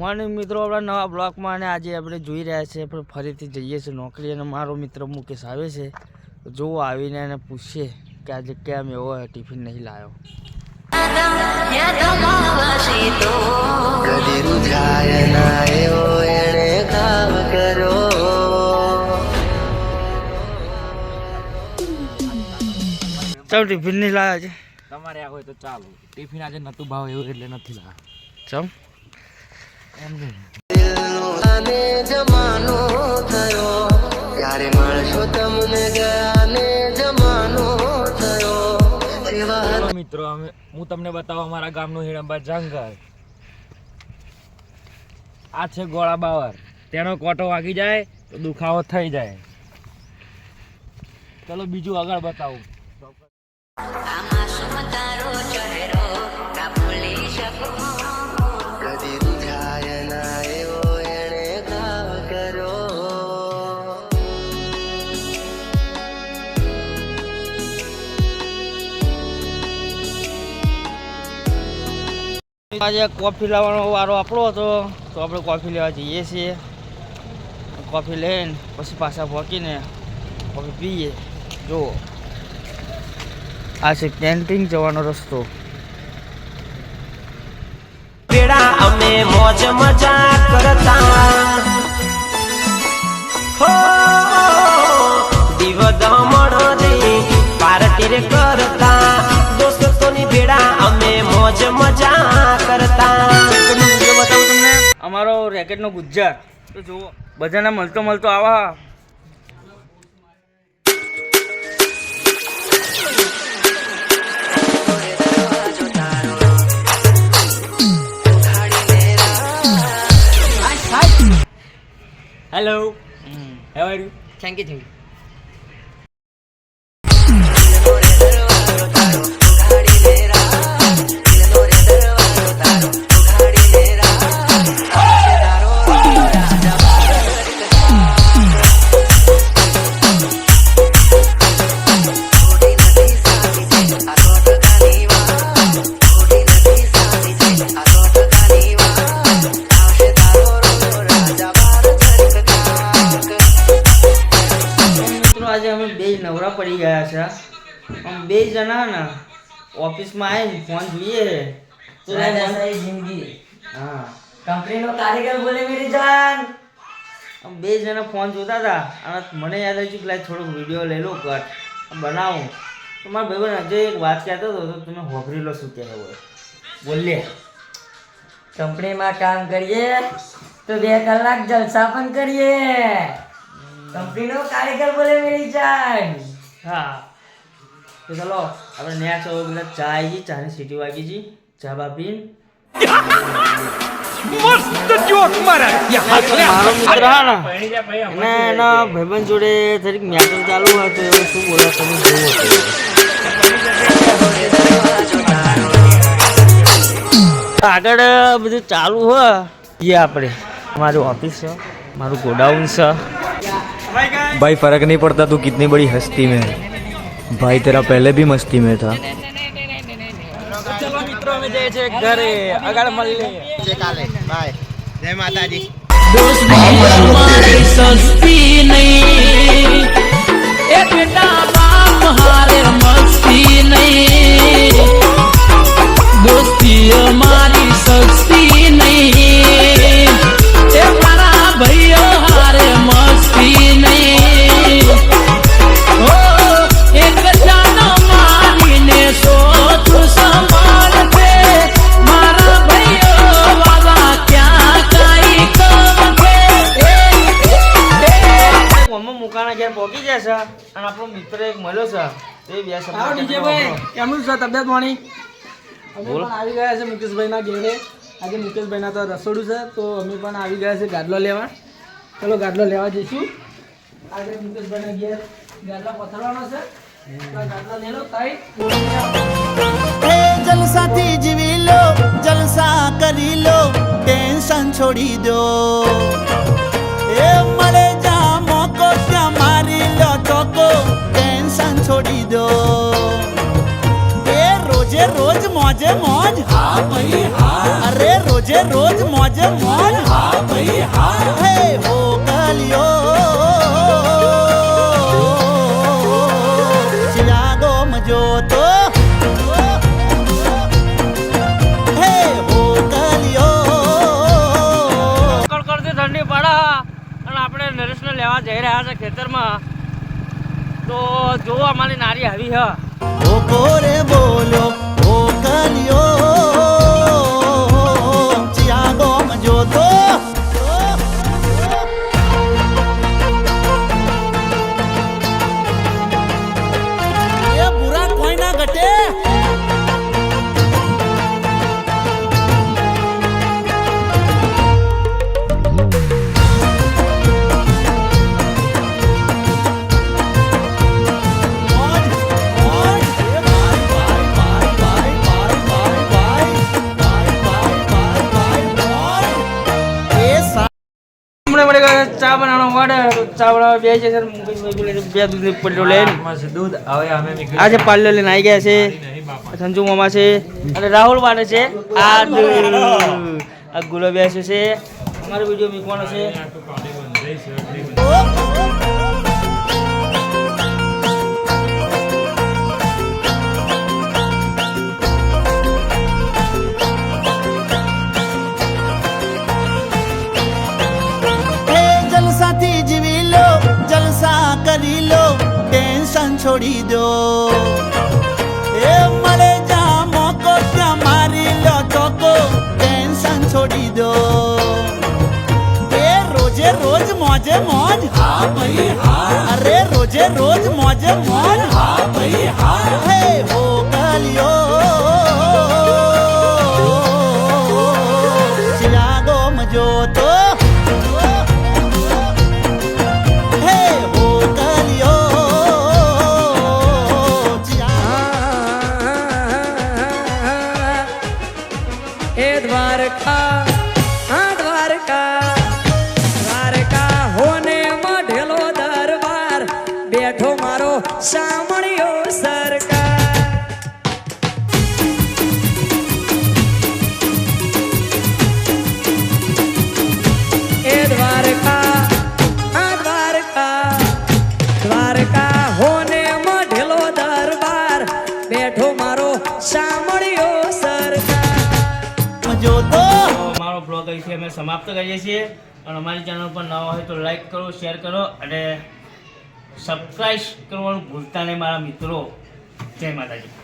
Morning મિત્રો આપણા નવા બ્લોકમાં અને આજે આપણે જોઈ રહ્યા છીએ આપણે ફરીથી જઈએ છીએ નોકરી અને મારો મિત્ર મુકેશ આવે છે. જો જોવો આવીને એને પૂછીએ કે આજે કેમ એવો ટિફિન નહીં લાવ્યો. ચાલ ટિફિન નહીં લાવ્યો છે તમારે આ હોય તો ચાલો. ટિફિન આજે નતું ભાવ એવું એટલે નથી લાવ ચમ જમાનો થયો. ત્યારે મળશો તમને ગયાને જમાનો થયો. મિત્રો અમે હું તમને બતાવું અમારા ગામનું હિડંબા જંગલ. આ છે ગોળા બાવર. તેનો કોટો વાગી જાય તો દુખાવો થઈ જાય. ચલો બીજું આગળ બતાવું. આજે કોફી લાવવાનો વારો આપણો હતો, તો આપણે કોફી લેવા જઈએ છીએ. કોફી લઈને પછી પાછા પહોંચીને કોફી પીએ. જુઓ આ છે કેન્ટીન જવાનો રસ્તો. પેડા અમે મોજ મજા કરતા. પાર્ટી રે કરતા. દોસ્તોની ભેડા અમે મોજ મજા રેકેટનો ગુજ્જર. તો જુઓ બધાને મળતો મળતો આવા. Hello have are you thank you thank you પડી ગયા છે આમ બે જણા ને ઓફિસમાં આવીને ફોન જોઈએ તો જિંદગી. હા. કંપની નો કારીગર બોલે મેરી જાન. આમ બે જણા ફોન જોતા હતા અને મને યાદ આવ્યું કે લાય થોડોક વીડિયો લઈ લો કટ બનાવું. તો મારા ભાઈબંધ અજય એક વાત કહેતો હતો તો તમે હોભરી લો શું કહેવું હોય. બોલીએ કંપનીમાં કામ કરીએ તો બે કલાક જલસા પણ કરીએ. કંપનીનો કાર્યક્રમ કારીગર બોલે મેરી જાન. હા. તો ચલો આપણે ન્યા હવે બધા ચા આવી ચાની સીટી વાગી ગઈ ચા મારો. મિત્ર હા ને. જા એના ભાઈબંધ જોડે મેટર ચાલુ હોય શું બોલે તમે. આગળ બધું ચાલુ હોય એ આપણે. મારું ઓફિસ છે મારું ગોડાઉન છે. भाई फर्क नहीं पड़ता तू कितनी बड़ी हस्ती में है भाई तेरा पहले भी मस्ती में था ચલો મિત્રો અમે જઈએ છીએ ઘરે આગળ મળીએ સસ્તી નહીં એ બેટા બાપ હારે મસ્તી નહીં છે. એ બે શબ્દ આવો ડીજે ભાઈ કેમનું છે તબિયત પાણી? અમે. પણ આવી ગયા છે મુકેશભાઈના ઘેરે. આજે મુકેશભાઈના તો રસોડું છે તો અમે પણ આવી ગયા છે ગાદલો લેવા. ચલો ગાદલો લેવા જઈશું. આજે મુકેશભાઈના ઘેર ગાડલા પથરવાનો છે. તો લઈ લો તાઈ. જલસાથી જીવી લો જલસા કરી લો ટેન્શન છોડી દો. મોજ મોજે. હા ભઈ હા અરે રોજે રોજ મોજે મોજ. હા ભાઈ હા હે હો કલિયો ચિરાગો મજો તો હે કડ કડકડતી ઠંડી પડે. અને આપણે નરેશને લેવા જઈ રહ્યા છે ખેતરમાં. તો જો અમારી નારી આવી હા. ઓ બે છે સર બે દૂધ પડ્યો લઈને. દૂધ હવે અમે આજે પાર્લર લઈને આવી ગયા છે. સંજુ મામા છે. અને રાહુલ વાળે છે. આ. આ ગુલો છે. અમારો વીડિયો મૂકવાનો છે. मौजे रोज मौजे मौज हाँ भाई हाँ। है वो गलियो। शिलागो मजो तो द्वारका સામણિયો સરકાર. એ દ્વારકા હા દ્વારકા દ્વારકા હોને મઢેલો દરબાર. બેઠો મારો સામળિયો સરકાર. મજો તો. તો મારો બ્લોગ અહીંથી અમે સમાપ્ત કરીએ છીએ. અને અમારી ચેનલ પર નવા હોય તો લાઈક કરો શેર કરો અને સબસ્ક્રાઈબ કરવાનું ભૂલતા નહીં મારા મિત્રો. જય માતાજી.